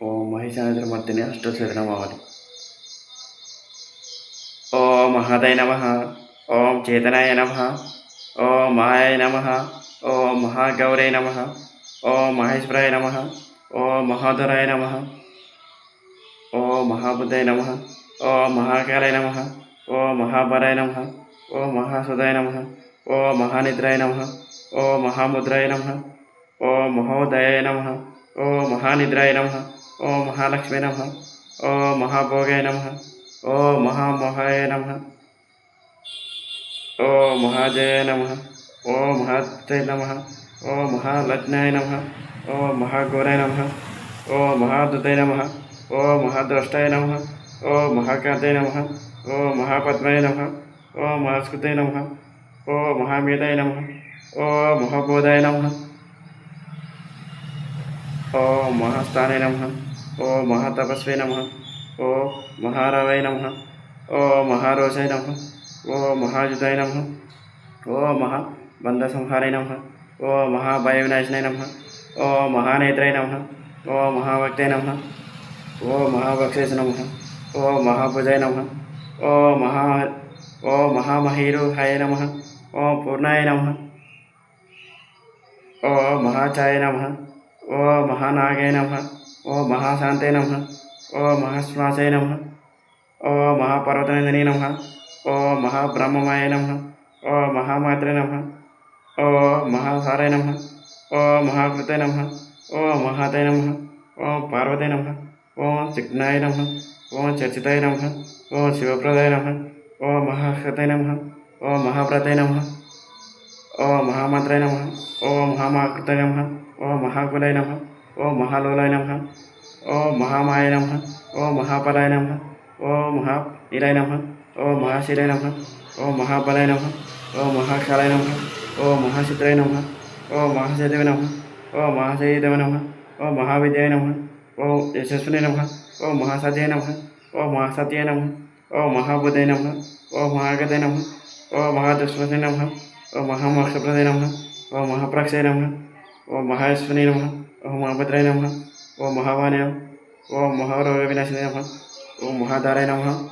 ఓం మహిషాసురమర్దిని అష్టోత్తరం అవ్వాలి ఓం మహదయ నమ ఓం చేతనాయ నమ ఓం మహాయ నమ ఓం మహాగౌరయ నమ ఓం మహేశ్వరాయ నమ ఓం మహాధురాయ నమ ఓం మహాబుద్ధాయ నమ ఓం మహాకాలాయ నమ ఓం మహాభరాయ నమ ఓం మహాసుదాయ నమ ఓం మహానిద్రాయ నమ ఓం మహాముద్రాయ నమ ఓం మహోదయాయ నమ ఓం మహానిద్రాయ నమ ఓం మహాలక్ష్మీ నమ ఓం మహాభోగాయ నమ ఓం మహామోహాయ నమ ఓం మహాజయ నమ ఓం మహాత్రే నమ ఓం మహాలగ్నాయ నమ ఓం మహాఘోరాయ నమ ఓం మహాదుతాయ నమ ఓం మహాద్రష్టాయ నమ ఓం మహాకాంతాయ నమ ఓం మహాపద్మాయ నమ ఓం మహాస్కృతాయ నమ ఓం మహామేధాయ నమ ఓం మహాబోధాయ నమ ఓం మహాస్థానాయ నమ ओ महातपस्वी नम ओ महारवय नम ओ महारोषाय नम ओ महायुधाय नम ओ महाबंधसंहारे नम ओ महाभयविनाशनाय नम ओ महानेत्रे नम ओ महाभक्ताय नम ओ महाभक्षेश नम ओ महाभुजाय नम ओ महा ओ महामहिरुहाय नम ओ पूर्णाय नम ओ महाचाय नम ओ महानागे नम ओ महाशाते नम। ओ महाश्वास नम। ओ महापर्वतनन्दिने नमः। ओ महाब्रह्ममाय नम। ओ महामात्र नम। ओ महासार नम। ओ महाकृते नम। ओ महाते नम। ओ पार्वते नम। ओम सिग्नाय नम। ओम चर्चिताय नम। ओम शिवप्रदाय नम। ओ महाहृते नम। ओ महाप्रत नम। ओ महामन्त्रे नम। ओ महामाकृत नम। ओ महाकुलाय नम। ओ महालोलाय नमः ओ महामाय नमः ओ महापलाय नमः ओ महा नम नमः ओ महाशिलाय नमः ओ महापलाय नमः ओ महाकालाय नमः ओ महाशित्राय नमः ओ महाशयदेव नमः ओ महाशयदेव नमः ओ महाविद्याय नमः ओ यशस्विने नमः ओ महासदय नमः ओ महासत्य नमः ओ महाबुधय नमः ओ महागदय नमः ओ महादुष्मसे नमः ओ महामोक्षप्रदय नमः ओ महाप्राक्षय नमः ओ महायस्विने नमः ओम महाभद्राय नम। ओम महावाय नम। ओम महारव नम। ओम महादाराय नम।